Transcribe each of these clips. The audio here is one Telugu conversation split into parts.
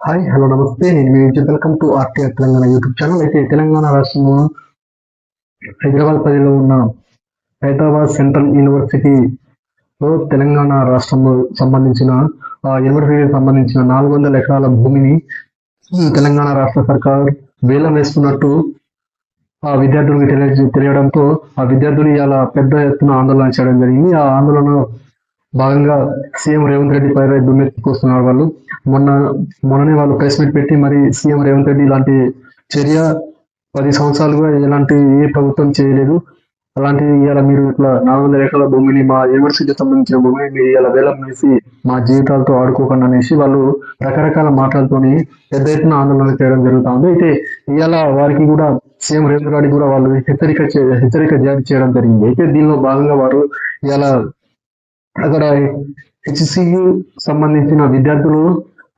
హాయ్ హలో నమస్తే. నేను మీ నుంచి welcome to RTR Telangana YouTube channel. అయితే తెలంగాణ రాష్ట్రంలో హైదరాబాద్ పరిధిలో ఉన్న హైదరాబాద్ సెంట్రల్ యూనివర్సిటీలో తెలంగాణ రాష్ట్రంలో సంబంధించిన ఆ యూనివర్సిటీకి సంబంధించిన నాలుగు వందల ఎకరాల భూమిని తెలంగాణ రాష్ట్ర సర్కార్ వేలం వేస్తున్నట్టు ఆ విద్యార్థులకు తెలియ తెలియడంతో ఆ విద్యార్థులు ఇలా పెద్ద ఎత్తున ఆందోళన చేయడం జరిగింది. ఆ ఆందోళన భాగంగా సీఎం రేవంత్ రెడ్డి పై దుమ్మెత్తిపోస్తున్నారు వాళ్ళు. మొన్న మొన్ననే వాళ్ళు ప్రెస్ మీట్ పెట్టి మరి సీఎం రేవంత్ రెడ్డి ఇలాంటి చర్య పది సంవత్సరాలుగా ఎలాంటి ఏ ప్రభుత్వం చేయలేదు. అలాంటి ఇవాళ మీరు ఇట్లా నాలుగు వందల ఎకరాల భూమిని మా యూనివర్సిటీకి సంబంధించిన భూమిని మీరు ఇలా వేలం వేసి మా జీవితాలతో ఆడుకోకండి అనేసి వాళ్ళు రకరకాల మాటలతోని పెద్ద ఎత్తున ఆందోళన చేయడం జరుగుతుంది అయితే ఇవాళ వారికి కూడా సీఎం రేవంత్ రెడ్డి కూడా వాళ్ళు హెచ్చరిక చే- హెచ్చరిక జారీ చేయడం జరిగింది. అయితే దీనిలో భాగంగా వారు ఇవాళ అక్కడ హెచ్సియు సంబంధించిన విద్యార్థులు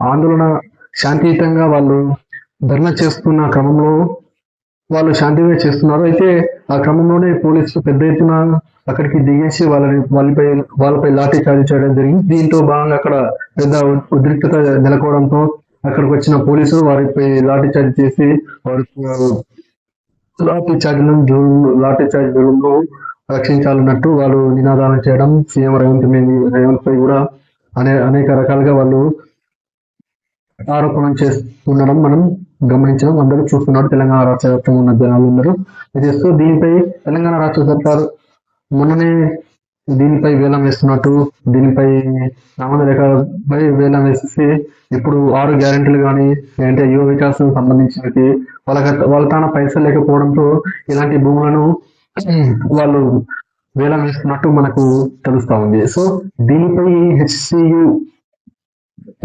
ఆందోళన శాంతియుతంగా వాళ్ళు ధర్నా చేస్తున్న క్రమంలో వాళ్ళు శాంతిగా చేస్తున్నారు. అయితే ఆ క్రమంలోనే పోలీసులు పెద్ద ఎత్తున అక్కడికి దిగేసి వాళ్ళని వాళ్ళపై వాళ్ళపై లాఠీ చార్జ్ చేయడం జరిగింది. దీంతో భాగంగా అక్కడ పెద్ద ఉద్రిక్తత నెలకోవడంతో అక్కడికి వచ్చిన పోలీసులు వారిపై లాఠీ చార్జ్ చేసి వారి లాఠీ చార్జ్లను జూన్ లాఠీ చార్జ్లను రక్షించాలన్నట్టు వాళ్ళు నినాదాలు చేయడం సీఎం రేవంత్ మీ రేవంత్ పై కూడా అనే అనేక రకాలుగా వాళ్ళు ఆరోపణలు చేస్తుండడం మనం గమనించడం అందరూ చూస్తున్నారు. తెలంగాణ రాష్ట్ర వ్యాప్తంగా ఉన్న జనాలు ఉన్నారు ఇది దీనిపై తెలంగాణ రాష్ట్ర సర్కార్ మొన్ననే దీనిపై వేలం వేస్తున్నట్టు దీనిపై నామద రేఖపై వేలం వేసేసి ఇప్పుడు ఆరు గ్యారెంటీలు కానీ లేదంటే యువ వికాసం సంబంధించినవి వాళ్ళ వాళ్ళ తాన పైసలు లేకపోవడంతో ఇలాంటి భూములను Hmm. వాళ్ళు వేలం వేస్తున్నట్టు మనకు తెలుస్తా ఉంది. సో దీనిపై హెచ్సియు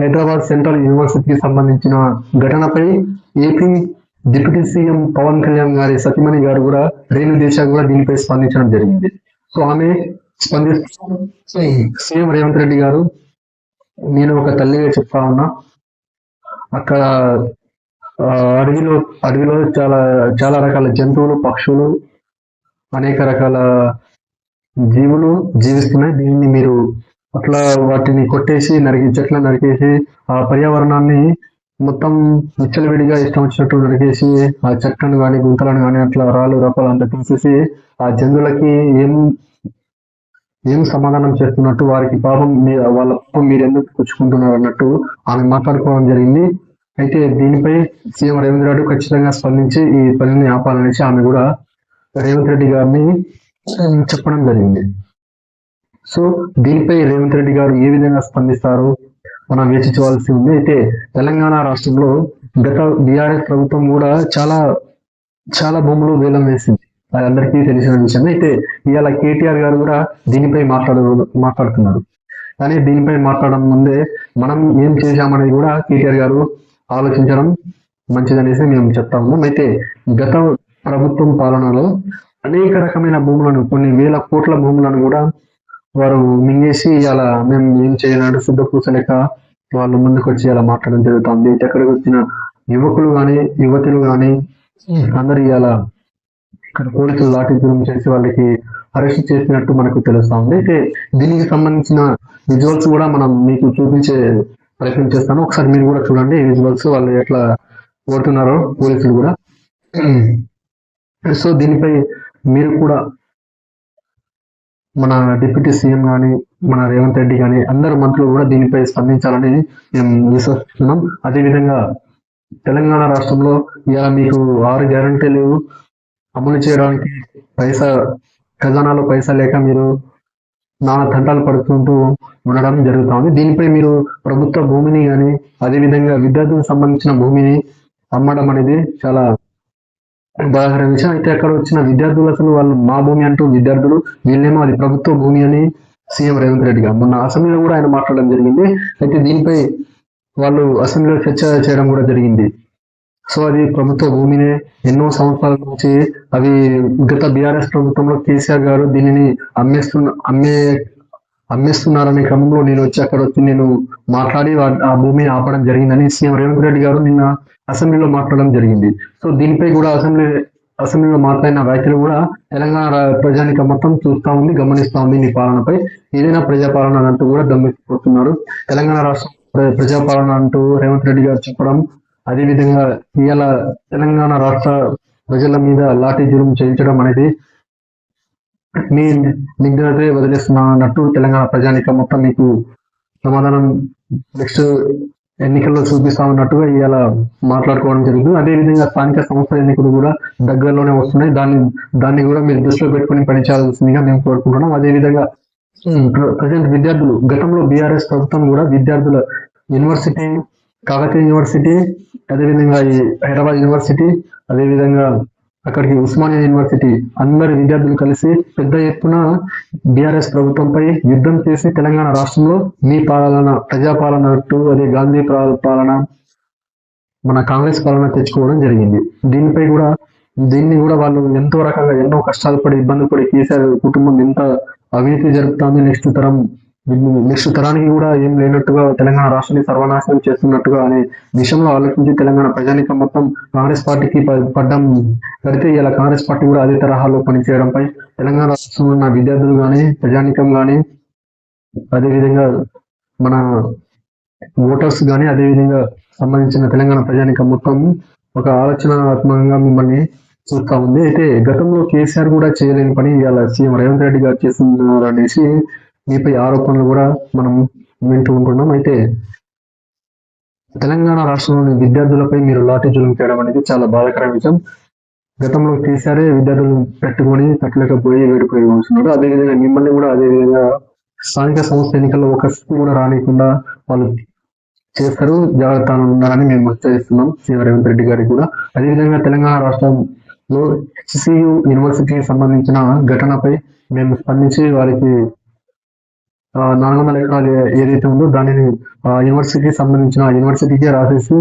హైదరాబాద్ సెంట్రల్ యూనివర్సిటీకి సంబంధించిన ఘటనపై AP deputy CM Pawan Kalyan గారి సతీమణి గారు కూడా రేణు దేశా కూడా దీనిపై స్పందించడం జరిగింది. సో ఆమె స్పందిస్తూ సీఎం రేవంత్ రెడ్డి గారు నేను ఒక తల్లిగా చెప్తా ఉన్నా అక్కడ అడవిలో అడవిలో చాలా చాలా రకాల జంతువులు పక్షులు అనేక రకాల జీవులు జీవిస్తున్నాయి. దీన్ని మీరు అట్లా వాటిని కొట్టేసి నరికి చెట్లను నరికేసి ఆ పర్యావరణాన్ని మొత్తం విచ్చలవిడిగా ఇష్టం వచ్చినట్టు నరికేసి ఆ చెట్లను కానీ గుంతలను కానీ అట్లా రాళ్ళు రప్పలు అంతా తీసేసి ఆ జంతువులకి ఏం ఏం సమాధానం చేస్తున్నట్టు వారికి పాపం మీ- వాళ్ళ పాపం మీరు ఎందుకు పుచ్చుకుంటున్నారు అన్నట్టు ఆమె మాట్లాడుకోవడం జరిగింది. అయితే దీనిపై సీఎం రేవంత్ రెడ్డి ఖచ్చితంగా స్పందించి ఈ పనిని ఆపాలనేసి ఆమె కూడా రేవంత్ రెడ్డి గారిని చెప్పడం జరిగింది. సో దీనిపై రేవంత్ రెడ్డి గారు ఏ విధంగా స్పందిస్తారు మనం వేచి చూడాల్సి ఉంది. అయితే తెలంగాణ రాష్ట్రంలో గత బీఆర్ఎస్ ప్రభుత్వం కూడా చాలా చాలా భూములు వేలం వేసింది. అది అందరికీ తెలిసిన విషయం. అయితే ఇవాళ కేటీఆర్ గారు కూడా దీనిపై మాట్లాడు మాట్లాడుతున్నారు. కానీ దీనిపై మాట్లాడడం ముందే మనం ఏం చేశామనేది కూడా కేటీఆర్ గారు ఆలోచించడం మంచిదనేసి మేము చెప్తా ఉన్నాం. అయితే గత ప్రభుత్వం పాలనలో అనేక రకమైన భూములను కొన్ని వేల కోట్ల భూములను కూడా వారు మింగేసి అలా మేము ఏం చేయనాడు శుద్ధ పూసలేక వాళ్ళు ముందుకు వచ్చి అలా మాట్లాడడం జరుగుతుంది. ఎక్కడికి వచ్చిన యువకులు కానీ యువతులు కానీ అందరు ఇలా ఇక్కడ పోలీసులు లాఠీ దూరం చేసి వాళ్ళకి అరెస్ట్ చేసినట్టు మనకు తెలుస్తా ఉంది అయితే దీనికి సంబంధించిన విజువల్స్ కూడా మనం మీకు చూపించే ప్రయత్నం చేస్తాను. ఒకసారి మీరు కూడా చూడండి విజువల్స్ వాళ్ళు ఎట్లా కొడుతున్నారో పోలీసులు కూడా. సో దీనిపై మీరు కూడా మన డిప్యూటీ సీఎం కానీ మన రేవంత్ రెడ్డి కానీ అందరు మంత్రులు కూడా దీనిపై స్పందించాలని మేము విశ్వసిస్తున్నాం. అదేవిధంగా తెలంగాణ రాష్ట్రంలో ఇలా మీకు ఆరు గ్యారంటీలు అమలు చేయడానికి పైసా ఖజానాలో పైసా లేక మీరు నానా తంటాలు పడుతుంటూ ఉండడం జరుగుతుంది దీనిపై మీరు ప్రభుత్వ భూమిని కానీ అదేవిధంగా విద్యార్థులకు సంబంధించిన భూమిని అమ్మడం అనేది చాలా బాధాకర విషయం అయితే అక్కడ వచ్చిన విద్యార్థులు అసలు వాళ్ళు మా భూమి అంటూ విద్యార్థులు వీళ్ళేమో అది ప్రభుత్వ భూమి అని సీఎం రేవంత్ రెడ్డి గారు. మొన్న అసెంబ్లీలో కూడా ఆయన మాట్లాడడం జరిగింది. అయితే దీనిపై వాళ్ళు అసెంబ్లీలో చర్చ చేయడం కూడా జరిగింది. సో అది ప్రభుత్వ భూమినే ఎన్నో సంవత్సరాల నుంచి అవి గత బీఆర్ఎస్ ప్రభుత్వంలో కేసీఆర్ గారు దీనిని అమ్మేస్తున్న అమ్మే అమ్మేస్తున్నారనే క్రమంలో నేను వచ్చి అక్కడ వచ్చి నేను మాట్లాడి ఆ భూమిని ఆపడం జరిగిందని సీఎం రేవంత్ రెడ్డి గారు నిన్న అసెంబ్లీలో మాట్లాడడం జరిగింది. సో దీనిపై కూడా అసెంబ్లీ అసెంబ్లీలో మాట్లాడిన వ్యాఖ్యలు కూడా తెలంగాణ ప్రజానిక మొత్తం చూస్తా ఉంది గమనిస్తా ఉంది నీ పాలనపై. ఏదైనా ప్రజాపాలన అంటూ కూడా దమ్మెత్తిపోతున్నారు తెలంగాణ రాష్ట్రం ప్ర- ప్రజాపాలన అంటూ రేవంత్ రెడ్డి గారు చెప్పడం అదే విధంగా ఇవాళ తెలంగాణ రాష్ట్ర ప్రజల మీద లాఠీ జులుం చేయించడం అనేది మీ నిగ్రహతే వదిలేస్తున్నా అన్నట్టు తెలంగాణ ప్రజానిక మొత్తం మీకు సమాధానం నెక్స్ట్ ఎన్నికల్లో చూపిస్తా ఉన్నట్టుగా ఇవాళ మాట్లాడుకోవడం జరుగుతుంది అదే విధంగా స్థానిక సంస్థల ఎన్నికలు కూడా దగ్గరలోనే వస్తున్నాయి. దాన్ని దాన్ని కూడా మీరు దృష్టిలో పెట్టుకుని పనిచేయాల్సిందిగా మేము కోరుకుంటున్నాం. అదే విధంగా ప్రజెంట్ విద్యార్థులు గతంలో బీఆర్ఎస్ ప్రభుత్వం కూడా విద్యార్థుల యూనివర్సిటీ కాకతీయ యూనివర్సిటీ అదేవిధంగా ఈ హైదరాబాద్ యూనివర్సిటీ అదేవిధంగా అక్కడికి ఉస్మానియా యూనివర్సిటీ అందరి విద్యార్థులు కలిసి పెద్ద ఎత్తున బీఆర్ఎస్ ప్రభుత్వంపై యుద్ధం చేసి తెలంగాణ రాష్ట్రంలో మీ పాలన ప్రజాపాలన అంటూ అదే గాంధీ పాలన మన కాంగ్రెస్ పాలన తెచ్చుకోవడం జరిగింది. దీనిపై కూడా దీన్ని కూడా వాళ్ళు ఎంతో రకంగా ఎన్నో కష్టాలు పడి ఇబ్బందులు పడి కేసీఆర్ కుటుంబం ఎంత అవినీతి జరుపుతుంది నెక్స్ట్ తరం నెక్స్ట్ తరానికి కూడా ఏం లేనట్టుగా తెలంగాణ రాష్ట్రాన్ని సర్వనాశనం చేస్తున్నట్టుగా అనే విషయంలో ఆలోచించి తెలంగాణ ప్రజానికం మొత్తం కాంగ్రెస్ పార్టీకి పడ్డం కడితే ఇలా కాంగ్రెస్ పార్టీ కూడా అదే తరహాలో పనిచేయడంపై తెలంగాణ రాష్ట్రంలో ఉన్న విద్యార్థులు కానీ ప్రజానికం కానీ అదేవిధంగా మన ఓటర్స్ కానీ అదేవిధంగా సంబంధించిన తెలంగాణ ప్రజానికం మొత్తం ఒక ఆలోచనాత్మకంగా మిమ్మల్ని చూస్తా ఉంది. అయితే గతంలో కేసీఆర్ కూడా చేయలేని పని ఇవాళ సీఎం రేవంత్ రెడ్డి గారు చేస్తున్నారు అనేసి మీపై ఆరోపణలు కూడా మనం వింటూ ఉంటున్నాం. అయితే తెలంగాణ రాష్ట్రంలోని విద్యార్థులపై మీరు లాఠీ జూలం చేయడం అనేది చాలా బాధాకర విషయం. గతంలో కేసీఆర్ విద్యార్థులను పెట్టుకొని పెట్టలేకపోయి వేడిపోయి ఉంటున్నారు. అదేవిధంగా మిమ్మల్ని కూడా అదే విధంగా స్థానిక సంస్థ ఎన్నికల్లో ఒక కూడా రానియకుండా వాళ్ళు చేస్తారు. జాగ్రత్త ఉండాలని మేము హెచ్చరిస్తున్నాం సీఎం రేవంత్ రెడ్డి గారికి కూడా. అదేవిధంగా తెలంగాణ రాష్ట్రంలో హెచ్సియు యూనివర్సిటీకి సంబంధించిన ఘటనపై మేము స్పందించి వారికి ఆ, ఏదైతే ఉందో దానిని ఆ యూనివర్సిటీకి సంబంధించిన యూనివర్సిటీకే రాసేసి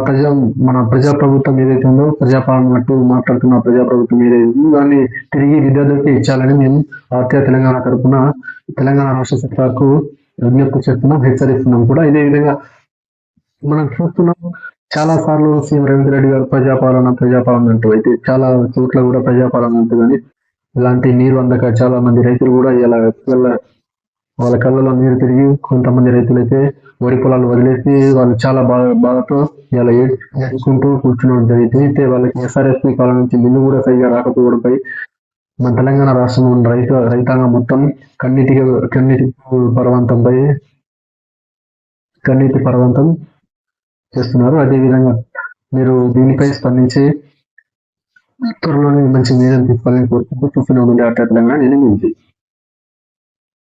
ప్రజా మన ప్రజా ప్రభుత్వం ఏదైతే ఉందో ప్రజాపాలన అంటూ మాట్లాడుతున్న ప్రజా ప్రభుత్వం ఏదైతే ఉందో దాన్ని తిరిగి విద్యార్థులకి ఇచ్చాలని మేము ఆత్య తెలంగాణ తరఫున తెలంగాణ రాష్ట్ర సర్కార్కు విజ్ఞప్తి చేస్తున్నాం హెచ్చరిస్తున్నాం కూడా. ఇదే విధంగా మనం చూస్తున్నాం చాలా సార్లు సీఎం రేవంత్ రెడ్డి గారు ప్రజాపాలన ప్రజాపాలన అంటూ అయితే చాలా చోట్ల కూడా ప్రజాపాలన అంటూ కానీ ఇలాంటి నీరు అందక చాలా మంది రైతులు కూడా ఇలా వాళ్ళ కళ్ళలో నీరు తిరిగి కొంతమంది రైతులైతే వరి పొలాలు వదిలేసి వాళ్ళు చాలా బాగా బాధతో ఇలా ఏడ్చుకుంటూ కూర్చుని జరిగింది. అయితే వాళ్ళకి ఎస్ఆర్ఎస్పి కాలం నుంచి బిల్లు కూడా సరిగా రాకపోవడంపై మన తెలంగాణ రాష్ట్రంలో ఉన్న రైతు రైతాంగం మొత్తం కన్నీటి కన్నీటి పర్వంతంపై కన్నీటి పర్వంతం చేస్తున్నారు. అదేవిధంగా మీరు దీనిపై స్పందించి త్వరలోనే మంచి నిర్ణయం తీసుకోవాలని కోరుకుంటూ చూస్తూనే ఉండండి ఆట తెలంగాణ. నేను